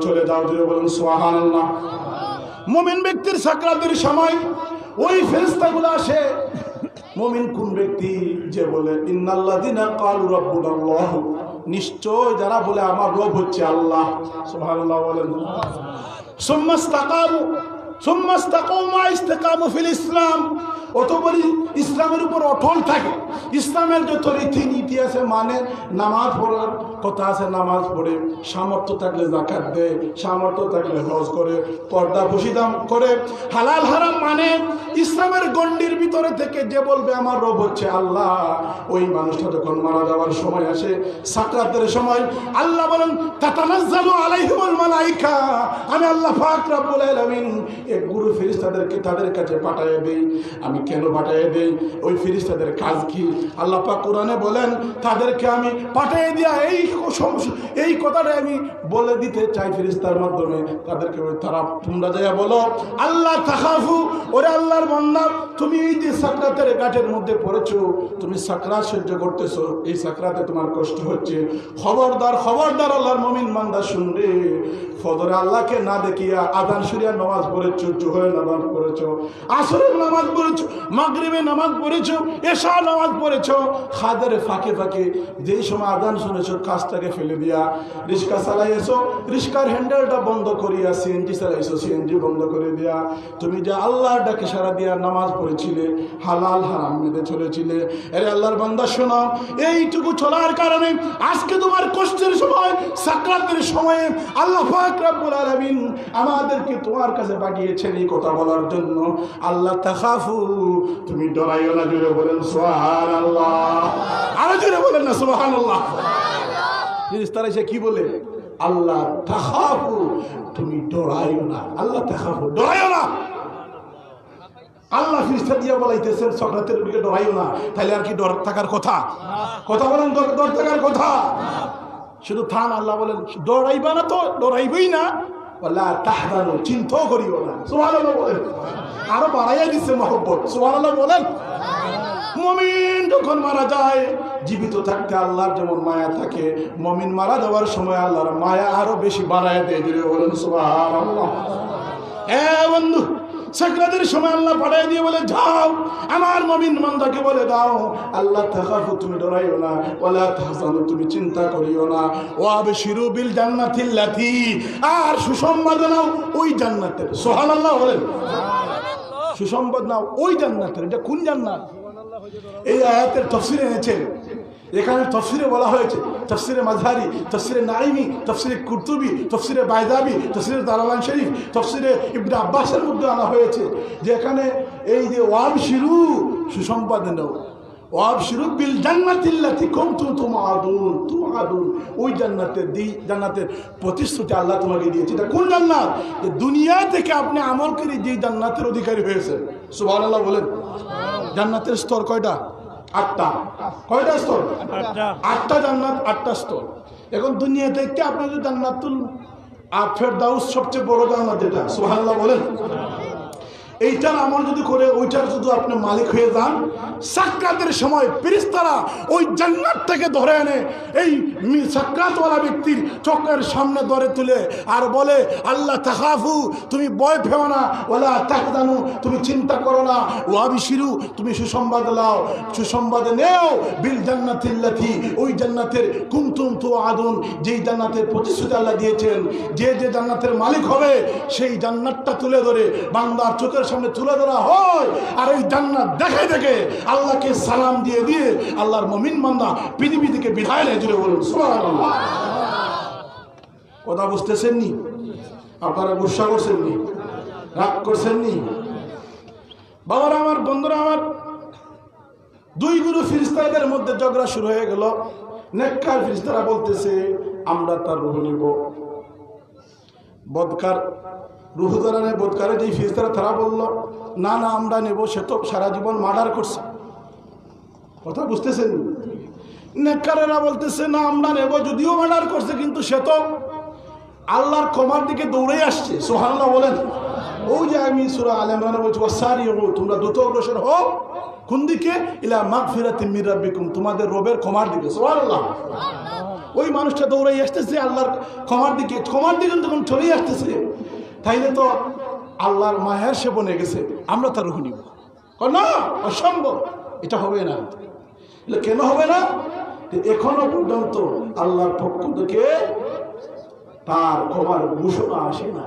চলে যাও জুড়ে বলুন সোহান মমিন ব্যক্তির সাকরাতের সময় ওই ফেরেস্তাগুলো আসে। মমিন কোন ব্যক্তি? যে বলে রাব্বুনাল্লাহ। নিশ্চয় যারা বলে, আমার রব হচ্ছে আল্লাহ। সুবহানাল্লাহ বলেন। সুম্মাস্তাকামু সুম্মাস্তাকামু ইস্তিকামু ফিল ইসলাম। অতপরই ইসলামের উপর অটল থাকে। ইসলামের যত রীতি নীতি আছে মানে নামাজ পড়ার কথা আছে, নামাজ পড়ে, সামর্থ্য থাকলে জাকাত দেয়, সামর্থ্য থাকলে হজ করে, পর্দা বসিদাম করে। হালাল হারাম মানে ইসলামের গণ্ডির ভিতরে থেকে যে বলবে, আমার রব হচ্ছে আল্লাহ। ওই মানুষটা যখন মারা যাওয়ার সময় আসে, সাকরাতের সময়, আল্লাহ বলেন আমি আল্লাহ পাক রব্বুল আলামিন এক গুরু ফেরেশতাদেরকে তাদের কাছে পাঠিয়ে দেই। আমি কেন পাঠিয়ে দেই? ওই ফেরেশতাদের কাজ কি? আল্লাহ পাক কোরআনে বলেন, তাদেরকে আমি পাঠিয়ে দিয়া এই এই কথাটা আমি বলে দিতে চাই ফেরেশতার মাধ্যমে। তাদেরকে তারা, তোমরা যাইয়া বলো, আল্লাহ তাখাফু, ওরে আল্লাহর বান্দা, তুমি এই যে সাকরাতের গাঠের মধ্যে পড়েছো, তুমি সাকরাত সহ্য করতেছো, এই সাকরাতে তোমার কষ্ট হচ্ছে। খবরদার খবরদার আল্লাহর মমিন বান্দা শুনরে ফদরে আল্লাহকে না দেখিয়া আদান সুরিয়া নামাজ পড়েছো, জোহরের নামাজ পড়েছো, আসরের নামাজ পড়েছো মাগরিবে নামাজ পড়েছো এশা নামাজ পড়েছো, খাদের ফাঁকে ফাঁকে যেই সময় আদান শুনেছো, কাজটাকে ফেলে দিয়া, রিক্সা চালাইছো রিক্সার হ্যান্ডেলটা বন্ধ করিয়া সিএনজি চালাইছো সিএনজি বন্ধ করে দিয়া, তুমি যে আল্লাহর ডাকে সারা দিয়া নামাজ পড়েছিলে, হালাল হারাম মেঁধে চলেছিলে। আরে আল্লাহর বান্দা, শোনো, এইটুকু চলার কারণে আজকে তোমার কষ্টের সময়, সাকরাতের সময়ে আল্লাহ পাক রব্বুল আলামিন আমাদেরকে তোমার কাছে পাঠিয়েছেন এই কথা বলার জন্য। আল্লাহ তাখাফু তুমি ডরাইও না জুড়ে বলেন, সুবহানাল্লাহ। আরও জুড়ে বলেন না, সুবহানাল্লাহ। ফিরিস্তারা এসে কি বলে? আল্লাহ তাখাফু, তুমি ডরাইও না। আল্লাহ তাখাফু, ডরাইও না। আল্লাহ বলাইতেছেন, সক্রাতের ডরাইও না। তাহলে আর কি ডর থাকার কথা? কথা বলেন, ডর থাকার কথা? শুধু থান আল্লাহ বলেন, ডরাইবা না তো, ডরাইবই না। চিন্তাও করিও না। বলেন। আরও বাড়াইয়া দিচ্ছে মহব্বত, সুবহানাল্লাহ বলেন। মমিন যখন মারা যায়, জীবিত থাকতে আল্লাহর যেমন মায়া থাকে, মমিন মারা যাওয়ার সময় আল্লাহর মায়া আরও বেশি বাড়ায় দেয়। দিলে বলেন, সুবহানাল্লাহ। এ বন্ধু সাকরাতের সময় আল্লাহ পাঠাই দিয়ে বলে, যাও, আমার মমিন মন্দাকে বলে দাও। আল্লাহ তাকাফু, তুমি ডরাইও না ওলা তাহজানু, তুমি চিন্তা করিও না। ও আবে শিরু বিল জান্নাতিল্লাতি, আর সুসংবাদ নাও ওই জান্নাতের। সোহান আল্লাহ বলেন। সুসংবাদ নাও, ওই জান্নাতের, এটা কোন জান্নাত? এই আয়াতের তফসিরে এনেছেন এখানে তফসিরে বলা হয়েছে, তফসিরে মাঝারি তফসিরে নাইমি তফসিরে কুর্তুবি, তফসিরে বায়দাবি তফসিরে দালালান শরীফ, তফসিরে ইবনে আব্বাসের মধ্যে আনা হয়েছে যে এখানে এই যে ওয়াব শিরু সুসংবাদ নাও। ওয়াব শিরু বিল জান্নাতিল্লাতি কুনতুম তুমাদুন তুমাদুন ওই জান্নাতের জান্নাতের প্রতিশ্রুতি আল্লাহ তোমাকে দিয়েছে। এটা কোন জান্নাত? যে দুনিয়া থেকে আপনি আমল করে জান্নাতের অধিকারী হয়েছেন। সুবহানাল্লাহ বলেন। জান্নাতের স্তর কয়টা? আটটা। কয়টা স্তর? আটটা। জান্নাত আটটা স্তর। এখন দুনিয়া থেকে আপনার যে জান্নাতুল আর ফেরদাউস সবচেয়ে বড় জান্নাত যেটা সুবহানাল্লাহ বলেন। এইটার আমল যদি করে, ওইটার যদি আপনি মালিক হয়ে যান, সাক্ষাতের সময় ফিরিস্তারা ওই জান্নাত থেকে ধরে এনে এই সাক্ষাৎওয়ালা ব্যক্তির চোখের সামনে ধরে তুলে আর বলে, আল্লাহ তাকাফু তুমি বয় ফেও না ওলা তাকদানু তুমি চিন্তা করো না ওয়াবি শিরু তুমি সুসংবাদ লাও, সুসংবাদ নেও, বিল জান্নাতিল্লাথি ওই জান্নাতের কুমতুম তো আদুন, যেই জান্নাতের প্রতিশ্রুতি আল্লাহ দিয়েছেন, যে যে জান্নাতের মালিক হবে, সেই জান্নাতটা তুলে ধরে বান্দার চোখের সামনে তুলে ধরা হয়। আর এই জান্নাত দেখে দেখে আল্লাহকে সালাম দিয়ে দিয়ে আল্লাহর মমিন বান্দা পৃথিবী থেকে বিদায় নেয় জুড়ে বলুন কথা বুঝতেছেন নি আপনারা গুসা করছেন নি রাগ করছেন নি বাবারা আমার, বন্ধুরা আমার, দুই গুরু ফিরিস্তাদের মধ্যে ঝগড়া শুরু হয়ে গেল। নেককার ফিরিস্তারা বলতেছে, আমরা তার রুহ নিব। বদকার রুহ দ্বারা নেই বদকারে যেই ফিরিস্তারা তারা বলল, না না, আমরা নেব, সে তো সারা জীবন মার্ডার করছে। কথা বুঝতেছেন? নেককারেরা বলতেছে, না, আমরা নেব, যদিও মার্ডার করছে, কিন্তু সে তো আল্লাহর ক্ষমার দিকে দৌড়ে আসছে। সোহান্লাহ বলেন। ওই যে আমি সুরা আল ইমরানে বলছি ওয়াসারি হো তোমরা দ্রুত অগ্রসর হো কোন দিকে? ইলা মাগফিরাতি মির রাব্বিকুম, তোমাদের রবের ক্ষমার দিকে। সুবহানাল্লাহ। ওই মানুষটা দৌড়াই আসতেছে, আল্লাহর ক্ষমার দিকে ক্ষমার দিকে তখন চলেই আসতেছে তাইলে তো আল্লাহর মায়ের সে বনে গেছে, আমরা তার রুহ নিব। না, অসম্ভব, এটা হবে না। কেন হবে না? এখনও পর্যন্ত আল্লাহর পক্ষ থেকে তার ক্ষমার ঘোষণা আসে না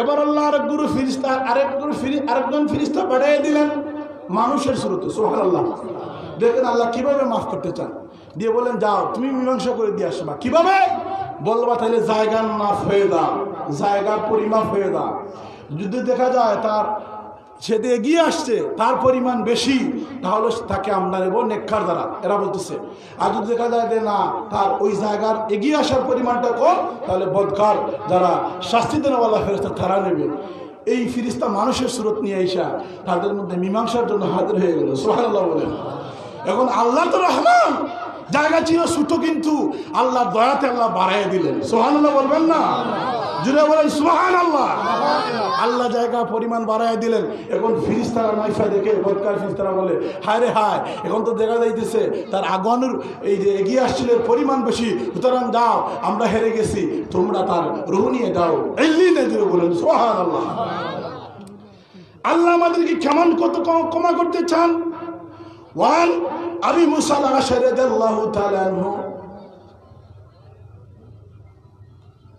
এবার আল্লাহ আরেক গুরু ফিরিস্তা, আরেক গুরু ফিরি, আরেকজন ফিরিস্তা বাড়াই দিলেন মানুষের শুরুতে সোহান আল্লাহ দেখেন আল্লাহ কীভাবে মাফ করতে চান। দিয়ে বলেন যাও, তুমি মীমাংসা করে দিয়ে আসবা। কীভাবে? বলবা তাহলে জায়গা মাফ হয়ে দাও। জায়গা পরিমাপ হয়ে দাও যদি দেখা যায় তার সেতে এগিয়ে আসছে, তার পরিমাণ বেশি, তাহলে তাকে আমরা নেব নেককার দ্বারা। এরা বলতেছে, আর যদি দেখা যায় যে না, তার ওই জায়গার এগিয়ে আসার পরিমাণটা কম, তাহলে বদকার যারা শাস্তি দেনওয়ালা ফেরস্তা তারা নেবে। এই ফিরিস্তা মানুষের স্রোত নিয়ে আইসা তাদের মধ্যে মীমাংসার জন্য হাজির হয়ে গেল। সোহানাল্লাহ বলেন। এখন আল্লাহ তো রহমান, জায়গা ছিল ছোট কিন্তু আল্লাহ দয়াতে আল্লাহ বাড়াই দিলেন। সোহান বলবেন না? জুড়ে বলেন সোহান আল্লাহ আল্লাহ জায়গা পরিমাণ বাড়াই দিলেন। এখন ফিরিস্তারা নাইফা দেখে বদকার ফিরিস্তারা বলে, হায় রে হায়, এখন তো দেখা যাইতেছে তার আগুয়ানোর এই যে এগিয়ে আসছিল পরিমাণ বেশি। সুতরাং দাও আমরা হেরে গেছি, তোমরা তার রুহ নিয়ে যাও। এল্লি নে জুড়ে বলেন সোহান আল্লাহ আল্লাহ আমাদেরকে কেমন কত কম- ক্ষমা করতে চান? ওয়ান, আবি মুসা আশারি রাদিয়াল্লাহু তাআলা আনহু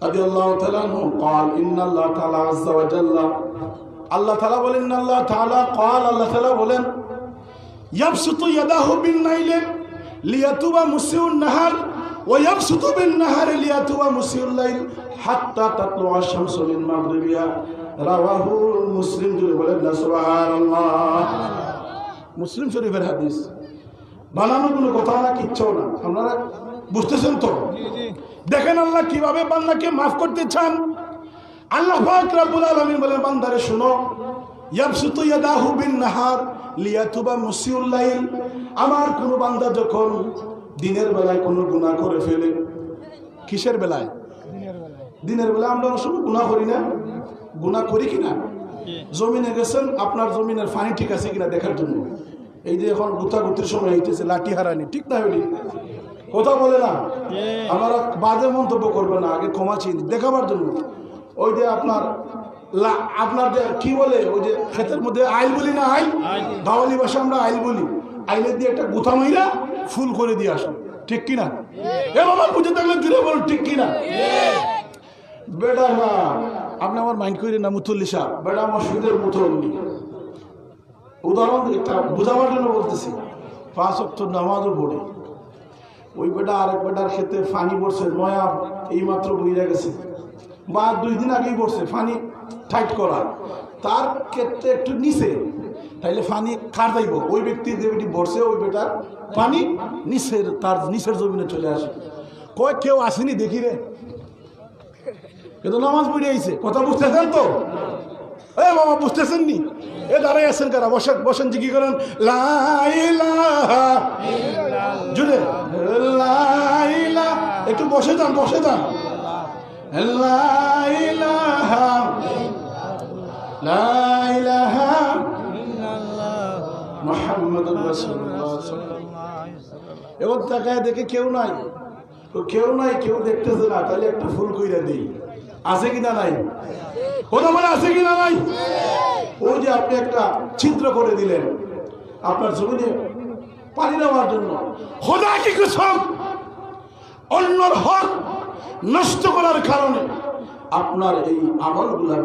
رضي الله تعالى عنه قال إن الله تعالى عز وجل আল্লাহ তাআলা বলেন ইন্না আল্লাহ তাআলা قال আল্লাহ তাআলা বলেন يبسط يده بالليل ليتوب مسيء النهار ويبسط بالنهار ليتوب مسيء الليل حتى تطلع الشمس من مغربها رواه مسلم জুড়ে বলেন না সুবহানাল্লাহ মুসলিম শরীফের হাদিস বানানো কোনো কথা না কিচ্ছু না আপনারা বুঝতেছেন তো? দেখেন আল্লাহ কীভাবে বান্দাকে মাফ করতে চান। আল্লাহ পাক রব্বুল বলে বান্দারে শুনো নাহার লিয়াতুবা আমার কোন বান্দা যখন দিনের বেলায় কোনো গুনাহ করে ফেলে কিসের বেলায়? দিনের বেলায়। আমরা অনেক সময় গুনাহ করি না। গুনাহ করি কিনা জমিনে গেছেন আপনার জমিনের পানি ঠিক আছে কিনা দেখার জন্য। এই যে এখন গুতাগুতির সময় হইতেছে লাঠি হারানি ঠিক না হইলি? কথা বলে না। আমরা বাজে মন্তব্য করবে না আগে ক্ষমা চিনি দেখাবার জন্য। ওই যে আপনার আপনার যে কি বলে ওই যে ক্ষেতের মধ্যে আইল বলি না আইল? গাওয়ালি ভাষা আমরা আইল বলি। আইলের দিয়ে একটা গুথা মাইরা ফুল করে দিয়ে আসো ঠিক কিনা? এ বাবা বুঝে থাকলে জুড়ে বলুন ঠিক কিনা? বেটা না আপনি আমার মাইন্ড করেন না মুতুল্লি সাহ বেটা মসজিদের মুতল্লি উদাহরণ একটা বোঝাবার জন্য বলতেছি। পাঁচ অক্ট নামাজও পড়ে। ওই বেটা আরেক বেটার ক্ষেত্রে ফানি পড়ছে, নয়া এই মাত্র বইরা গেছে। বা দুই দিন আগেই পড়ছে, ফানি টাইট করা। তার ক্ষেত্রে একটু নিচে, তাইলে ফানি কার যাইব ওই ব্যক্তি যে বেটি বসে ওই বেটার পানি নিচের, তার নিচের জমিনে চলে আসে। কয়, কেউ আসেনি দেখি রে। কিন্তু নামাজ পড়ে আইছে। কথা বুঝতেছেন তো? এ বাবা বুঝতেছেন নি? এ দাঁড়াই আছেন কারা? বসেন বসেন জিজ্ঞি করেন। জুড়ে। একটু বসে যান বসে যান। লাইলাহা এবার তাকায় দেখে কেউ নাই। তো কেউ নাই, কেউ দেখতেছে না। তাহলে একটা ফুল কইরা দিই। আছে কিনা নাই? কথা বলে আছে কিনা নাই? ওই যে আপনি একটা চিত্র করে দিলেন আপনার জমিনে পানি নেওয়ার জন্য। খোদা কি কসম? অন্যর হক নষ্ট করার কারণে আপনার এই আমলগুলা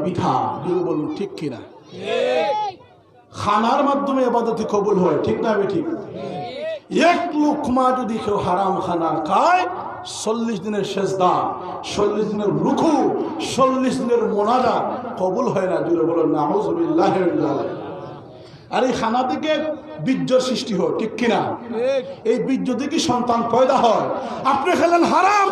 যদি বলুন ঠিক কিনা? খানার মাধ্যমে এবাদতি কবুল হয়, ঠিক না বে ঠিক এক লুকমা যদি কেউ হারাম খানা খায় চল্লিশ দিনের সেজদা চল্লিশ দিনের রুখু চল্লিশ দিনের মোনাজা কবুল হয় না। জুড়ে বলেন না আর এই খানা থেকে বীর্য সৃষ্টি হয় ঠিক কিনা? এই বীর্য থেকে সন্তান পয়দা হয়। আপনি খেলেন হারাম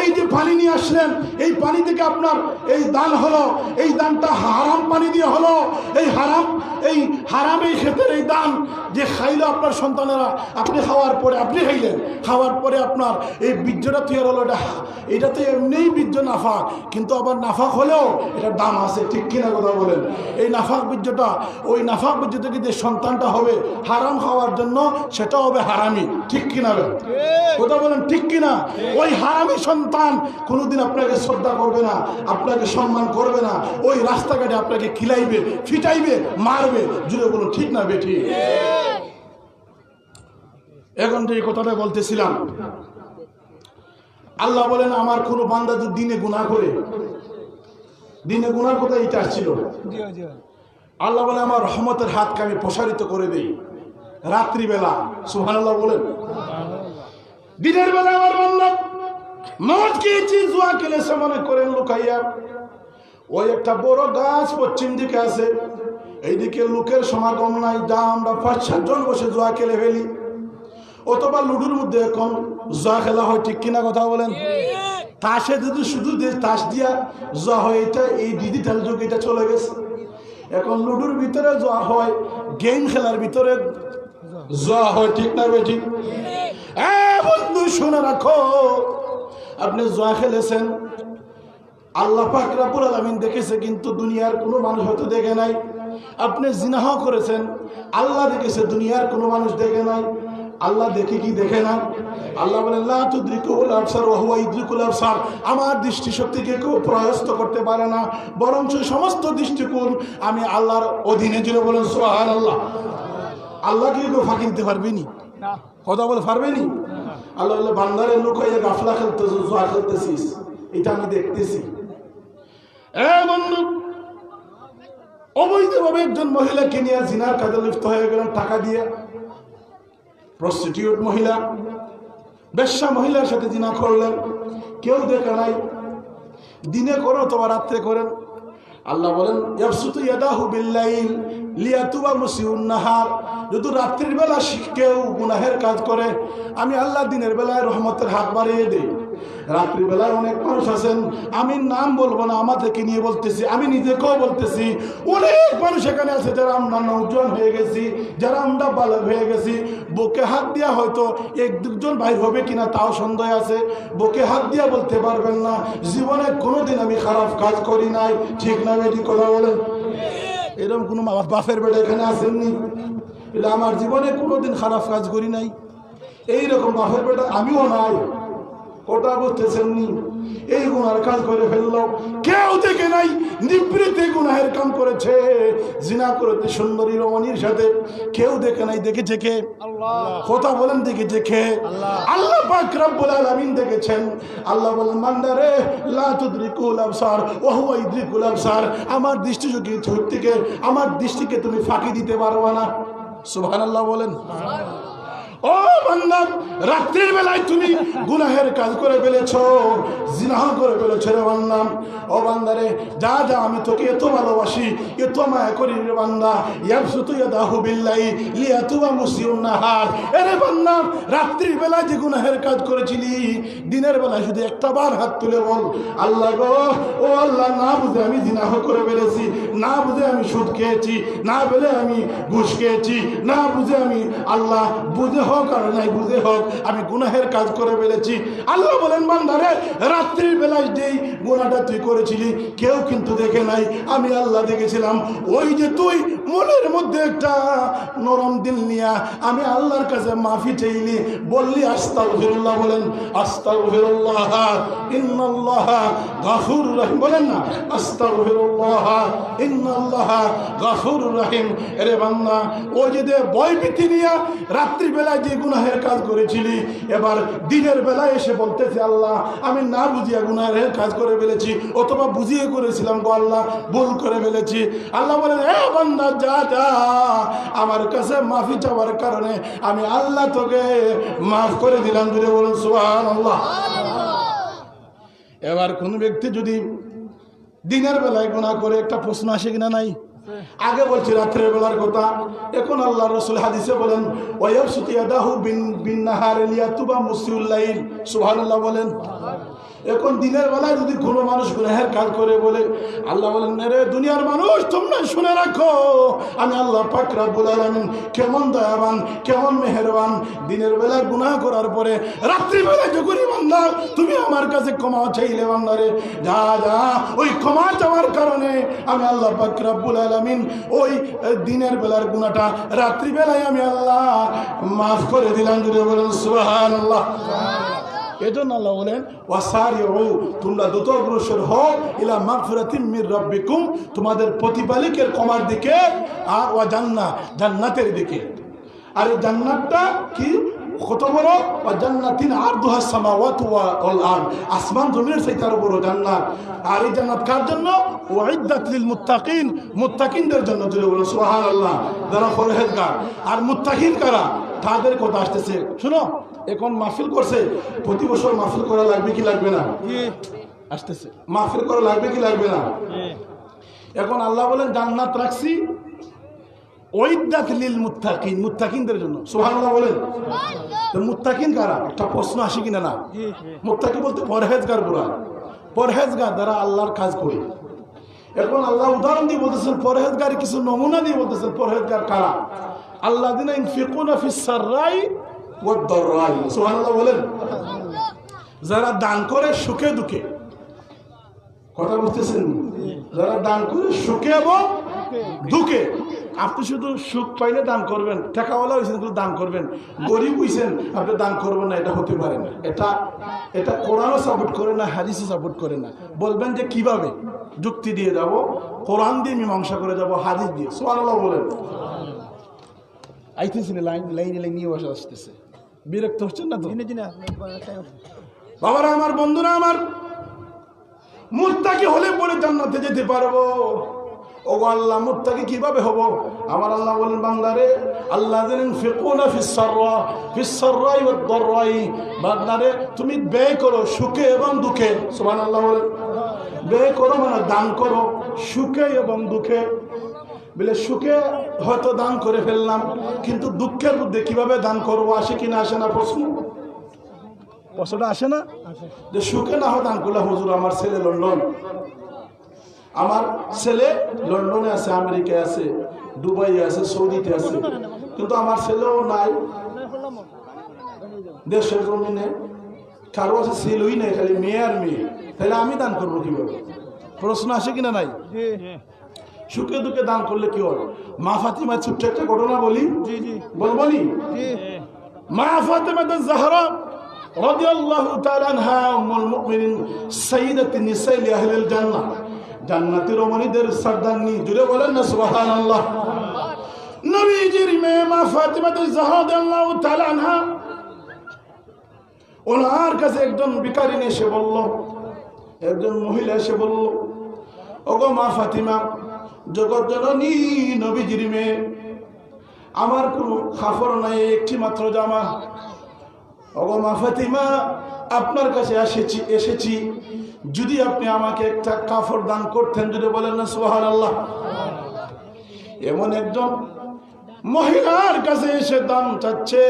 এই যে পানি নিয়ে আসলেন এই পানি থেকে আপনার এই দান হলো এই দানটা হারাম পানি দিয়ে হলো এই হারাম এই হারাম এই ক্ষেতের এই দান যে খাইলো আপনার সন্তানেরা আপনি খাওয়ার পরে আপনি খাইলেন খাওয়ার পরে আপনার এই বীর্যটা তৈরি হলো এটা এটা তো এমনিই বীর্য নাফাক কিন্তু আবার নাফাক হলেও এটার দাম আছে ঠিক কিনা কথা বলেন। এই নাফাক বীর্যটা ওই নাফাক বীর্য থেকে যে সন্তানটা হবে হারাম খাওয়ার জন্য সেটা হবে হারামি ঠিক কিনা? কথা বলেন ঠিক কিনা? ওই হারামি সন্তান কোনোদিন আপনাকে শ্রদ্ধা করবে না, আপনাকে সম্মান করবে না। ওই রাস্তাঘাটে আপনাকে খিলাইবে, ফিটাইবে, মারবে। জুড়ে বলুন, ঠিক না বেঠি? এখন যে এই কথাটা বলতেছিলাম। আল্লাহ বলেন, আমার কোনো বান্দা যদি দিনে গুনাহ করে, দিনে গুনার কথা এটা আসছিল। আল্লাহ বলে আমার রহমতের হাতকে আমি প্রসারিত করে দেই রাত্রিবেলা। সুহান আল্লাহ বলেন। দিনের বেলা আমার বান্দা মদ খেয়েছি জুয়া খেলেছে মনে করেন লুকাইয়া? ওই একটা বড় গাছ পশ্চিম দিকে আছে। এইদিকে লোকের সমাগম নাই যা আমরা পাঁচ সাতজন বসে জুয়া খেলে ফেলি। অথবা লুডুর মধ্যে এখন জুয়া খেলা হয়, ঠিক কিনা কথা বলেন? তাসে যদি শুধু তাস দিয়া জুয়া হয়, এটা এই ডিজিটাল যুগ, এটা চলে গেছে। এখন লুডুর ভিতরে জুয়া হয় গেম খেলার ভিতরে জুয়া হয়, ঠিক না বেঠিক? বন্ধু, শুনে রাখো আপনি জুয়া খেলেছেন। আল্লাহ পাক রাব্বুল আলামিন দেখেছে কিন্তু দুনিয়ার কোনো মানুষ হয়তো দেখে নাই। আপনি জিনাহ করেছেন, আল্লাহ দেখেছে দুনিয়ার কোনো মানুষ দেখে নাই। আল্লাহ দেখে কি দেখে না আল্লাহ বলেন আবসার আমার দৃষ্টিশক্তিকে কেউ প্রয়াস্ত করতে পারে না, বরঞ্চ সমস্ত দৃষ্টিকোণ আমি আল্লাহর অধীনে জুড়ে বলেন, সুবহানাল্লাহ। আল্লাহ কি কেউ ফাঁকি দিতে পারবেনি কথা বলে পারবেনি? আল্লাহ বলে বান্দারের লোক হয়ে গাফলা খেলতেছিস জোয়া খেলতেছিস। এটা আমি দেখতেছি। অবৈধভাবে একজন মহিলাকে নিয়ে জিনার কাজে লিপ্ত হয়ে গেলেন, টাকা দিয়ে। প্রস্টিটিউট মহিলা, বেশ্যা মহিলার সাথে জিনা করলেন। কেউ দেখে নাই। দিনে করো অথবা রাত্রে করেন। আল্লাহ বলেন লিয়াতুবা মুসিউন নাহার যদি রাত্রির বেলা কেউ গুনাহের কাজ করে, আমি আল্লাহ দিনের বেলায় রহমতের হাত বাড়িয়ে দিই। রাত্রি বেলায় অনেক মানুষ আছেন, আমি নাম বলব না, আমাদেরকে নিয়ে বলতেছি, আমি নিজেকেও বলতেছি। অনেক মানুষ এখানে আছে যারা আমরা নৌজন হয়ে গেছি, যারা আমরা বালক হয়ে গেছি। বুকে হাত দিয়া হয়তো এক দুজন ভাই হবে কিনা তাও সন্দেহ আছে। বুকে হাত দিয়া বলতে পারবেন না, জীবনে কোনোদিন আমি খারাপ কাজ করি নাই। ঠিক না বেটি, কথা বলেন। এরকম কোনো মা- বাপের বেটা এখানে আসেননি। এটা আমার জীবনে কোনোদিন খারাপ কাজ করি নাই। এইরকম বাপের বেটা আমিও নাই। কথা বুঝতেছেন নি। এই গুনার কাজ করে ফেলল। কেউ দেখে নাই নিবৃত্তে গুনাহের কাম করেছে। জিনা করেছে সুন্দরী রমণীর সাথে। কেউ দেখে নাই দেখেছে কে? কথা বলেন দেখেছে কে? আল্লাহ। পাক রব্বুল আলামিন দেখেছেন। আল্লাহ বলেন মান্দারে লা তুদরিকুল আবসার ওয়া হুয়া ইদরিকুল আবসার। আমার দৃষ্টি যদি থেকে আমার দৃষ্টিকে তুমি ফাঁকি দিতে পারবা না। সুবহানাল্লাহ বলেন। ও রাত্রির বেলায় তুমি গুনাহের কাজ করে ফেলেছ, জিনাহ করে ফেলেছ রে ও বান্দারে যা যা, আমি তোকে এত ভালোবাসি, এত মায়া করি রে বান্দা। ইয়াবসুতু ইয়াদাহু বিল্লাহি লিয়াতুবা মুসিউন নাহার। এরে রাত্রির বেলায় যে গুনাহের কাজ করেছিলি, দিনের বেলায় শুধু একটা বার হাত তুলে বল, আল্লাহ গো, ও আল্লাহ, না বুঝে আমি জিনাহ করে ফেলেছি, না বুঝে আমি সুদ খেয়েছি, না বলে আমি ঘুষ খেয়েছি, না বুঝে আমি আল্লাহ বুঝে হোক আর নাই, বুঝে হোক, আমি গুনাহের কাজ করে ফেলেছি। আল্লাহ বলেন, বান্দারে, রাত্রির বেলায় যেই গুনাহটা তুই করেছিলি, কেউ কিন্তু দেখে নাই। আমি আল্লাহ দেখেছিলাম, ওই যে তুই মনের মধ্যে একটা নরম দিল নিয়া, আমি আল্লাহর কাছে মাফি চাইলি বললি, আস্তাগফিরুল্লাহ বলেন, আস্তাগফিরুল্লাহ, ইন্নাল্লাহ গাফুর রহিম, বলেন না, আস্তাগফিরুল্লাহ, ইন্নাল্লাহ গাফুর রহিম। এরে বান্দা ও যদি ভয় ভীতি নিয়া রাত্রিবেলায় যে গুনাহের কাজ করেছিলি, এবার দিনের বেলায় এসে বলতেছে আল্লাহ, আমি না বুঝিয়া গুনাহের কাজ করে ফেলেছি, অথবা বুঝিয়ে করেছিলাম গো আল্লাহ, ভুল করে ফেলেছি। আল্লাহ বলেন, এ বান্দা, যা যা, আমার কাছে মাফি চাওয়ার কারণে আমি আল্লাহ তোকে মাফ করে দিলাম। যদি বলুন সুহান আল্লাহ এবার কোন ব্যক্তি যদি দিনের বেলায় গুণা করে, একটা প্রশ্ন আসে কিনা নাই? আগে বলছি রাত্রের বেলার কথা। এখন আল্লাহ রসুল হাদিসে বলেন ভয়বস সুতিয়া দাহু বিন বিন নাহার লিয়াতুবা মুসিউল্লাইল সুবহানাল্লাহ বলেন। এখন দিনের বেলায় যদি কোনো মানুষ গুনাহের কাজ করে বলে, আল্লাহ বলেন রে দুনিয়ার মানুষ, তোমরা শুনে রাখো, আমি আল্লাহ পাক রাব্বুল কেমন দয়াবান, কেমন মেহেরবান। দিনের বেলায় গুনাহ করার পরে রাত্রিবেলায় যখনই বান্দা তুমি আমার কাছে ক্ষমা চাইলে বান্দারে যা যা, ওই ক্ষমা চাওয়ার কারণে আমি আল্লাহ পাক রাব্বুল ওই দিনের বেলার গুনাহটা রাত্রিবেলায় আমি আল্লাহ মাফ করে দিলাম যদি বলেন, সুবহানাল্লাহ। এজন্য আল্লাহ বলেন, ওয়াসারিউ, তোমরা দ্রুত অগ্রসর হও ইলা মাগফিরাতিম মির রাব্বিকুম, তোমাদের প্রতিপালকের কমার দিকে আর ওয়া জান্নাহ, জান্নাতের দিকে। আর এই জান্নাতটা কি? কত বড়? জান্নাতিন আরদুহা সামাওয়াতু ওয়াল আরদ, আসমান জমিনের চাইতে আরও বড় জান্নাত। আর এই জান্নাত কার জন্য? ওয়াইদাত লিল মুত্তাকিন, মুত্তাকিনদের জন্য জুড়ে বলুন, সুবহানাল্লাহ। যারা ফরহেজগার আর মুত্তাকিন কারা? তাদের কথা আসতেছে, শুনো। এখন মাহফিল করছে প্রতি বছর মাহফিল করা লাগবে কি লাগবে না? আসতেছে। মাহফিল করা লাগবে কি লাগবে না? এখন আল্লাহ বলেন জান্নাত রাখছি। ওইদাত লিল মুত্তাকিন মুত্তাকিনদের জন্য। সুবহানাল্লাহ বলেন। মুত্তাকিন কারা? একটা প্রশ্ন আসে কিনা না? মুত্তাকি বলতে পরহেজগার পুরা পরহেজগার দ্বারা আল্লাহর কাজ করে। এখন আল্লাহ উদাহরণ দিয়ে বলতেছেন পরহেজগার কিছু নমুনা দিয়ে বলতেছেন পরহেজগার কারা? আল্লাহ দিন ইনফিকুনা ফিস সাররাই বলেন। যারা দান করে সুখে দুঃখে। কথা বুঝতেছেন? যারা দান করে সুখে এবং দুঃখে। আপনি শুধু সুখ পাইলে দান করবেন, টাকাওয়ালা হয়েছেন কিন্তু দান করবেন। গরিব হয়েছেন আপনি দান করবেন না, এটা হতে পারে না। এটা এটা কোরআনও সাপোর্ট করে না, হাদিসও সাপোর্ট করে না। বলবেন যে কীভাবে? যুক্তি দিয়ে যাব, কোরআন দিয়ে মীমাংসা করে যাব, হাদিস দিয়ে। সোয়াল্লাহ বলেন। আইতেছেন, লাইন, লাইনে, লাইন নিয়ে বসে আসতেছে। বিরক্ত হচ্ছেন না তো? বাবারা আমার বন্ধুরা আমার মুত্তাকি হলে পরে জান্নাতে যেতে পারব। ও আল্লাহ মুত্তাকি কীভাবে হব? আমার আল্লাহ বলেন বাংলারে আল্লাহ জানেন ফিকুনা ফিসসাররা ফিসসাররাই ওয়াদ দাররাই বান্দারে তুমি ব্যয় করো সুখে এবং দুঃখে। সুবহানাল্লাহ বলেন ব্যয় করো মানে দান করো সুখে এবং দুঃখে। বলে, সুখে হয়তো দান করে ফেললাম, কিন্তু দুঃখের মধ্যে কীভাবে দান করব? আসে কিনা আসে না প্রশ্ন? প্রশ্নটা আসে না? যে, সুখে না হয় দান করলে হুজুর আমার ছেলে লন্ডন। আমার ছেলে লন্ডনে আছে, আমেরিকায় আছে দুবাই আছে, সৌদিতে আছে, কিন্তু আমার ছেলেও নাই। দেশের জমিনে কারও আছে, ছেলেই নেই, খালি মেয়ে আর মেয়ে। তাহলে আমি দান করব কীভাবে? প্রশ্ন আসে কিনা নাই? সুখে দুঃখে দান করলে কি হয় মা ফাতিমা ছোট্ট একটা ঘটনা বলি। বলব নি? মা ফাতিমা জাহরা রাদিয়াল্লাহু তাআলা আনহা উম্মুল মুমিনিন সাইয়্যিদাতুন নিসাই আহলিল জান্নাহ। জান্নাতের রমণীদের সর্দারনি জুড়ে বলেন না সুবহানাল্লাহ। নবীজির মেয়ে মা ফাতিমা জাহরা রাদিয়াল্লাহু তাআলা আনহা। ওনার কাছে একজন ভিখারিনী এসে বলল একজন মহিলা এসে বলল ওগো মা ফাতিমা জগৎ জননী নবীজির মেয়ে। আমার কোনো খাফর নাই, একটি মাত্র জামা। ওগো ফাতিমা, আপনার কাছে এসেছি এসেছি। যদি আপনি আমাকে একটা কাফড় দান করতেন, যদি বলেন না সোহান আল্লাহ এমন একজন মহিলার কাছে এসে দান চাচ্ছে,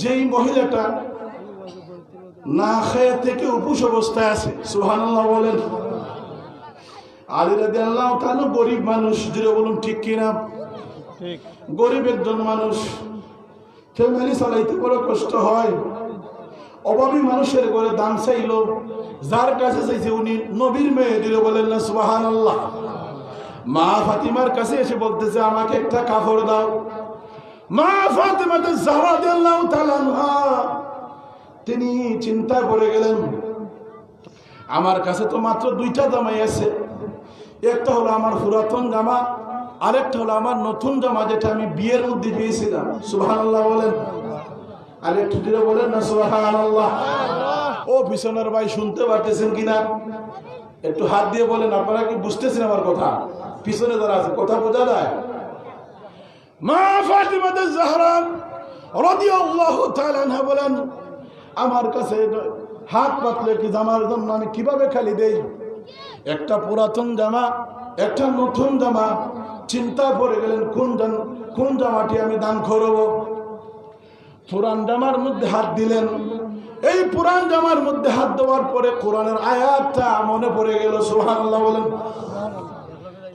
যেই মহিলাটা না খেয়ে থেকে উপোস অবস্থায় আছে। সোহান আল্লাহ বলেন। আলী রাজি আল্লাহ তাহলে গরিব মানুষ যদি বলুন ঠিক কিনা? গরিব একজন মানুষ ফ্যামিলি চালাইতে বড় কষ্ট হয়। অভাবী মানুষের ঘরে দান চাইল যার কাছে চাইছে উনি নবীর মেয়ে দিল বলেন না সুবাহান আল্লাহ মা ফাতিমার কাছে এসে বলতেছে আমাকে একটা কাপড় দাও। মা ফাতিমাতে জাহরা দিল্লাহ তিনি চিন্তায় পড়ে গেলেন আমার কাছে তো মাত্র দুইটা জামাই আছে। একটা হলো আমার পুরাতন জামা, আরেকটা হলো আমার নতুন জামা যেটা আমি বিয়ের মধ্যে দিয়েছিলাম। সুবাহান আল্লাহ বলেন। আরেকটু বলেন না সুবাহান আল্লাহ ও, পিছনের ভাই শুনতে পারতেছেন কিনা? একটু হাত দিয়ে বলেন, আপনারা কি বুঝতেছেন আমার কথা? পিছনে যারা আছে, কথা বোঝা যায়? মা ফাতিমাতে আমার কাছে হাত পাতলে কি জামার জন্য আমি কীভাবে খালি দেই? একটা পুরাতন জামা, একটা নতুন জামা। চিন্তা পড়ে গেলেন, কোন কোন জামাটি আমি দান করব? পুরান জামার মধ্যে হাত দিলেন। এই পুরান জামার মধ্যে হাত দেওয়ার পরে কোরআনের আয়াতটা মনে পড়ে গেল সোহান বলেন।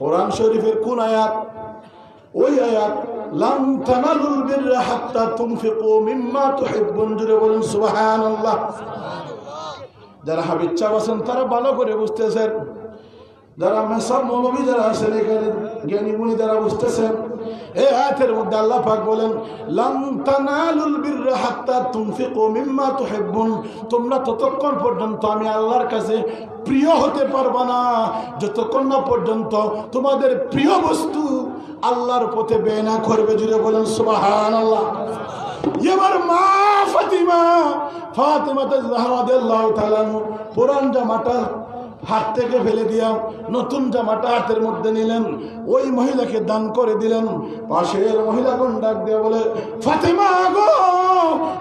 কোরআন শরীফের কোন আয়াত? ওই আয়াত, লাম মিম্মা বলেন যারা হাবিব চাপ আছেন তারা ভালো করে বুঝতেছেন। যারা মেসব মৌলবী যারা আছেন এখানে জ্ঞানী গুণী যারা বুঝতেছেন, এই আয়াতের মধ্যে আল্লাহ পাক বলেন তোমরা ততক্ষণ পর্যন্ত আমি আল্লাহর কাছে প্রিয় হতে পারবা না। যতক্ষণ না পর্যন্ত তোমাদের প্রিয় বস্তু আল্লাহর পথে বেনা করবে, জুড়ে বলেন, সুবহানাল্লাহ। এবার মা ফাতিমা ফাতিমা পুরান জামাটা হাত থেকে ফেলে দিয়া নতুন জামাটা হাতের মধ্যে নিলেন। ওই মহিলাকে দান করে দিলেন। পাশের মহিলা কোন ডাক দিয়ে বলে, ফাতেমা গো!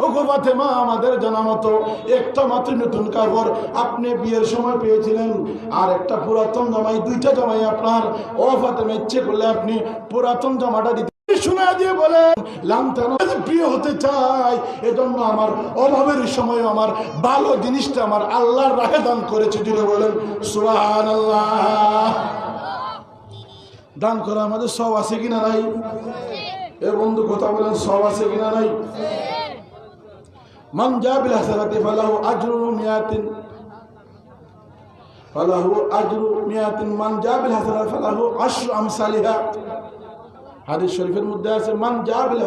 ও গো ফাতেমা, আমাদের জানা মতো একটা মাত্র নতুন কাপড় আপনি বিয়ের সময় পেয়েছিলেন। আর একটা পুরাতন জামাই, দুইটা জামাই আপনার। ও ফাতেমা, ইচ্ছে করলে আপনি পুরাতন জামাটা দিতে শোনা দিয়ে বলেন প্রিয় হতে চাই, এজন্য আমার অভাবের সময় আমার ভালো জিনিসটা আমার আল্লাহর রাহে দান করেছে জুড়ে বলেন সুহান দান করা আমাদের সব আছে কিনা নাই? এ বন্ধু, কথা বলেন সব আছে কিনা নাই? মান জাবিল হাসানাতি ফালাহু আজরু মিয়াতিন, ফালাহু আজরু মিয়াতিন, মান জাবিল হাসানাতি ফালাহু আশরু আমসালিহা। হাদিস শরীফের মধ্যে আছে, মান জাবিল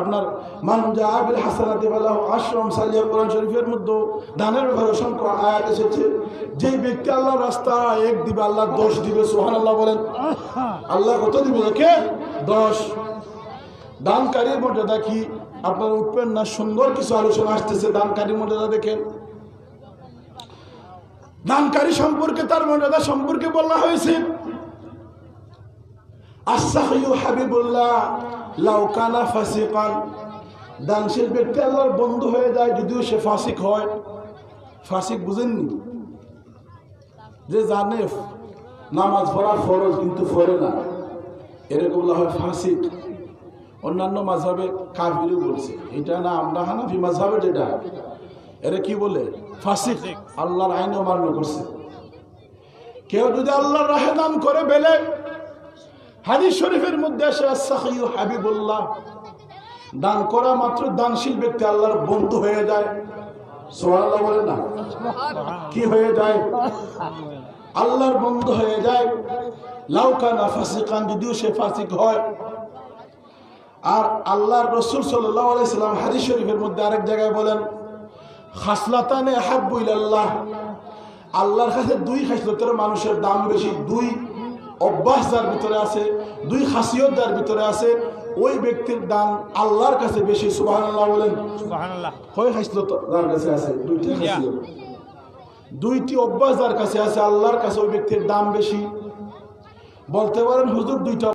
আপনার, মান জাবিল হাসানাতি ফালাহু আশরু আমসালিহা কোরআন শরীফের মধ্যে দানের ব্যাপারে অসংখ্য আয়াত এসেছে। যেই ব্যক্তি আল্লাহর রাস্তা এক দিবে আল্লাহ দোষ দিবে, সুবহানাল্লাহ বলেন। আল্লাহ কত দিবে কে দশ। দানকারীর মর্যাদা কি? আপনার উঠবেন না, সুন্দর কিছু আলোচনা আসতেছে, দানকারীর মর্যাদা দেখেন। দানকারী সম্পর্কে তার মর্যাদা সম্পর্কে বলা হয়েছে দানশীল ব্যক্তি আল্লাহর বন্ধু হয়ে যায় যদিও সে ফাসিক হয়। ফাসিক বুঝেননি? যে জানে নামাজ পড়া ফরজ কিন্তু পড়ে না। এরকম হয় ফাসিক। অন্যান্য মাঝাবে কাফিরও বলছে, এটা না, আমরা হানাফি মাঝাবে যেটা। এরা কি বলে? ফাসিক। আল্লাহর আইন অমান্য করছে। কেউ যদি আল্লাহর রাহে দান করে বেলে হাদিস শরীফের মধ্যে আসে আসাহিউ হাবিবুল্লাহ। দান করা মাত্র দানশীল ব্যক্তি আল্লাহর বন্ধু হয়ে যায়। সোহাল্লাহ বলে না? কি হয়ে যায়? আল্লাহর বন্ধু হয়ে যায়। লাউকানা ফাসিকান, যদিও সে ফাসিক হয়। আর আল্লাহর রসুল সাল্লাম হাদিস শরীফের মধ্যে আরেক জায়গায় বলেন, খাসলাতানে হাব্বুল আল্লাহ আল্লাহর কাছে দুই খাসলতের মানুষের দাম বেশি, দুই অভ্যাস যার ভিতরে আছে দুই খাসিয়ত যার ভিতরে আছে ওই ব্যক্তির দান আল্লাহর কাছে বেশি সুবাহ বলেন। কয় যার কাছে আছে? দুইটি। খাসিয়ত। দুইটি অভ্যাস যার কাছে আছে আল্লাহর কাছে ওই ব্যক্তির দাম বেশি। বলতে পারেন হুজুর দুইটা